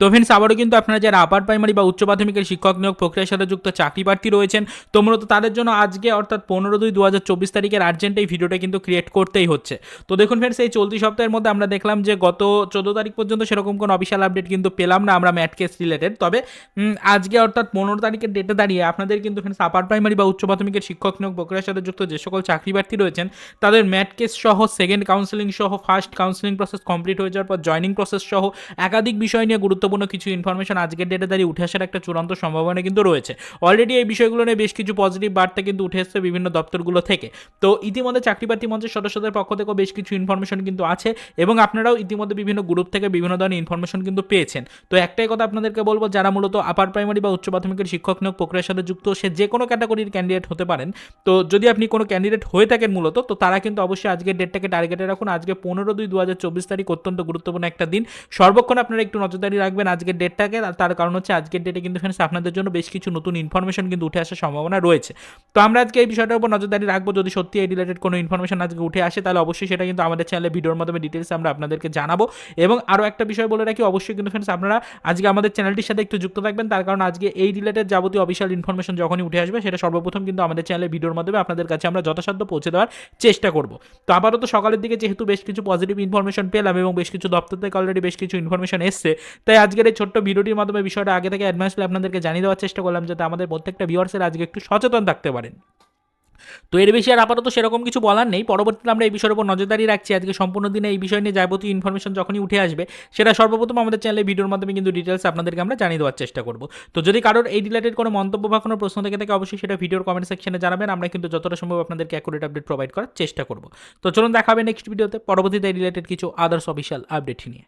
তো ফ্রেন্ডস আবারও কিন্তু আপনারা যারা আপার প্রাইমারি বা উচ্চ প্রাথমিকের শিক্ষক নিয়োগ প্রক্রিয়ার সাথে যুক্ত চাকরি প্রার্থী রয়েছেন তো মূলত তাদের জন্য আজকে অর্থাৎ পনেরো দুই দু হাজার চব্বিশ তারিখের আর্জেন্ট এই ভিডিওটা কিন্তু ক্রিয়েট করতেই হচ্ছে। তো দেখুন ফ্রেন্ডস এই চলতি সপ্তাহের মধ্যে আমরা দেখলাম যে গত চোদ্দ তারিখ পর্যন্ত সেরকম কোনো অফিসিয়াল আপডেট কিন্তু পেলাম না আমরা ম্যাট কেস রিলেটেড তবে আজকে অর্থাৎ পনেরো তারিখের ডেটে দাঁড়িয়ে আপনাদের কিন্তু ফ্রেন্ডস আপার প্রাইমারি বা উচ্চ প্রাথমিকের শিক্ষক নিয়োগ প্রক্রিয়ার সাথে যুক্ত যে সকল চাকরি প্রার্থী রয়েছেন, তাদের ম্যাট কেস সহ সেকেন্ড কাউন্সেলিং সহ ফার্স্ট কাউন্সেলিং প্রসেস কমপ্লিট হয়ে যাওয়ার পর জয়নিং প্রসেস সহ, একাধিক বিষয় নিয়ে গুরুত্বপূর্ণ কিছু ইনফরমেশন আজকের ডেটে দাঁড়িয়ে উঠে আসার একটা চূড়ান্ত সম্ভাবনা কিন্তু রয়েছে। অলরেডি এই বিষয়গুলো নিয়ে বেশ কিছু পজিটিভ বার্তা কিন্তু উঠে এসছে বিভিন্ন দপ্তরগুলো থেকে। তো ইতিমধ্যে চাকরি প্রার্থী মঞ্চের সদস্যদের পক্ষ থেকেও বেশ কিছু ইনফরমেশন কিন্তু আছে এবং আপনারাও ইতিমধ্যে বিভিন্ন গ্রুপ থেকে বিভিন্ন ধরনের ইনফরমেশন কিন্তু পেয়েছেন। তো একটাই কথা আপনাদেরকে বলব, যারা মূলত আপার প্রাইমারি বা উচ্চ প্রাথমিকের শিক্ষক নিয়োগ প্রক্রিয়ার সাথে যুক্ত, সে যে কোনো ক্যাটাগরির ক্যান্ডিডেট হতে পারেন। তো যদি আপনি কোনো ক্যান্ডিডেট হয়ে থাকেন মূলত, তো তারা কিন্তু অবশ্যই আজকের ডেটটাকে টার্গেটে রাখুন। আজকে পনেরো দুই দু হাজার চব্বিশ তারিখ অত্যন্ত গুরুত্বপূর্ণ একটা দিন। সর্বক্ষণ আপনারা একটু নজরদারি রাখবেন। আজকের ডেটটাকে তার কারণ হচ্ছে আজকের ডেটে কিন্তু ফ্রেন্ডস আপনাদের জন্য বেশ কিছু নতুন ইনফরমেশন কিন্তু উঠে আসার সম্ভাবনা রয়েছে। তো আমরা আজকে এই বিষয়টার উপর নজরদারি রাখব। যদি সত্যি এই রিলেটেড কোনো ইনফরমেশন আজকে উঠে আসে, তাহলে অবশ্যই সেটা কিন্তু আমাদের চ্যানেলে ভিডিওর মাধ্যমে ডিটেলস আমরা আপনাদেরকে জানাব। এবং আরও একটা বিষয় বলে রাখি, অবশ্যই কিন্তু ফ্রেন্ডস আপনারা আজকে আমাদের চ্যানেলটির সাথে একটু যুক্ত থাকবেন। তার কারণ আজকে এই রিলেটেড যাবতীয় অফিসিয়াল ইনফরমেশন যখনই উঠে আসবে, সেটা সর্বপ্রথম কিন্তু আমাদের চ্যানেলে ভিডিওর মাধ্যমে আপনাদের কাছে আমরা যথাসাধ্য পৌঁছে দেওয়ার চেষ্টা করব। তো আপাতত সকালের দিকে যেহেতু বেশ কিছু পজিটিভ ইনফরমেশন পেলাম এবং বেশ কিছু দপ্তর থেকে অলরেডি বেশ কিছু ইনফরমেশন এসছে, তাই আজকের এই ছোট্ট ভিডিওটির মাধ্যমে বিষয়টা আগে থেকে অ্যাডভান্সলি আপনাদেরকে জানিয়ে দেওয়ার চেষ্টা করলাম যাতে আমাদের প্রত্যেকটা ভিউয়ার্সের আজকে একটু সচেতন থাকতে পারেন। তো এর বেশি আর আপাতত সেরকম কিছু বলার নেই। পরবর্তীতে আমরা এই বিষয়ের উপর নজরদারি রাখছি। আজকে সম্পূর্ণ দিনে এই বিষয় নিয়ে যাবতীয় ইনফরমেশন যখনই উঠে আসবে, সেটা সর্বপ্রথম আমাদের চ্যানেলে ভিডিওর মাধ্যমে কিন্তু ডিটেলস আপনাদেরকে আমরা জানিয়ে দেওয়ার চেষ্টা করব। তো যদি কারোর এই রিলেটেড কোনো মন্তব্য বা কোনো প্রশ্ন থেকে থাকে, অবশ্যই সেটা ভিডিওর কমেন্ট সেকশনে জানাবেন। আমরা কিন্তু যতটা সম্ভব আপনাদেরকে অ্যাকুরেট আপডেট প্রোভাইড করার চেষ্টা করব। তো চলুন দেখাবে নেক্সট ভিডিওতে পরবর্তীতে এই রিলেটেড কিছু আদার্স অফিসিয়াল আপডেট নিয়ে।